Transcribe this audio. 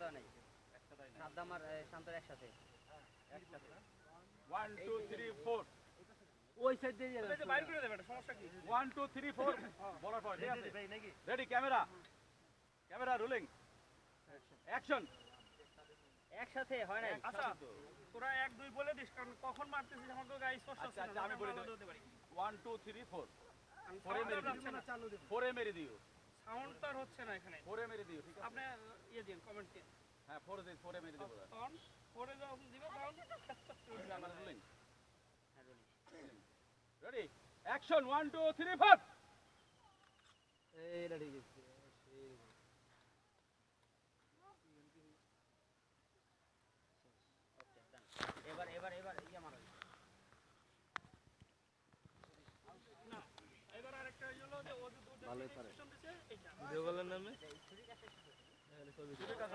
দেওয়া নাই। সাদ্দাম আর শান্তর একসাথে। ওয়ান টু থ্রি ফোর ওই সাইড দিয়ে বাইর করে দেবে সমস্যা কি? ওয়ান টু থ্রি ফোর বলার পর ঠিক আছে? Ready camera camera rolling action একসাথে হয় নাই? আচ্ছা। তোরা এক দুই বলে দিস কারণ কখন মারতেছিস আমার তো গায়ে স্পষ্ট আচ্ছা, আচ্ছা, আমি বলে। হতে পারি। ওয়ান টু থ্রি ফোর আমি পরে মেরে। যাচ্ছে ফোরে মেরে দিও। আর হচ্ছে না এখানে। ফোরে মেরে দিও ঠিক আছে? আপনি ইয়ে দিন কমেন্ট দিন। হ্যাঁ ফোরে দিন ফোরে মেরে দিবো তখন পরে যখন দিবে তখন ready action one two three four ভালোই পারে। ভিডিও কলের নামে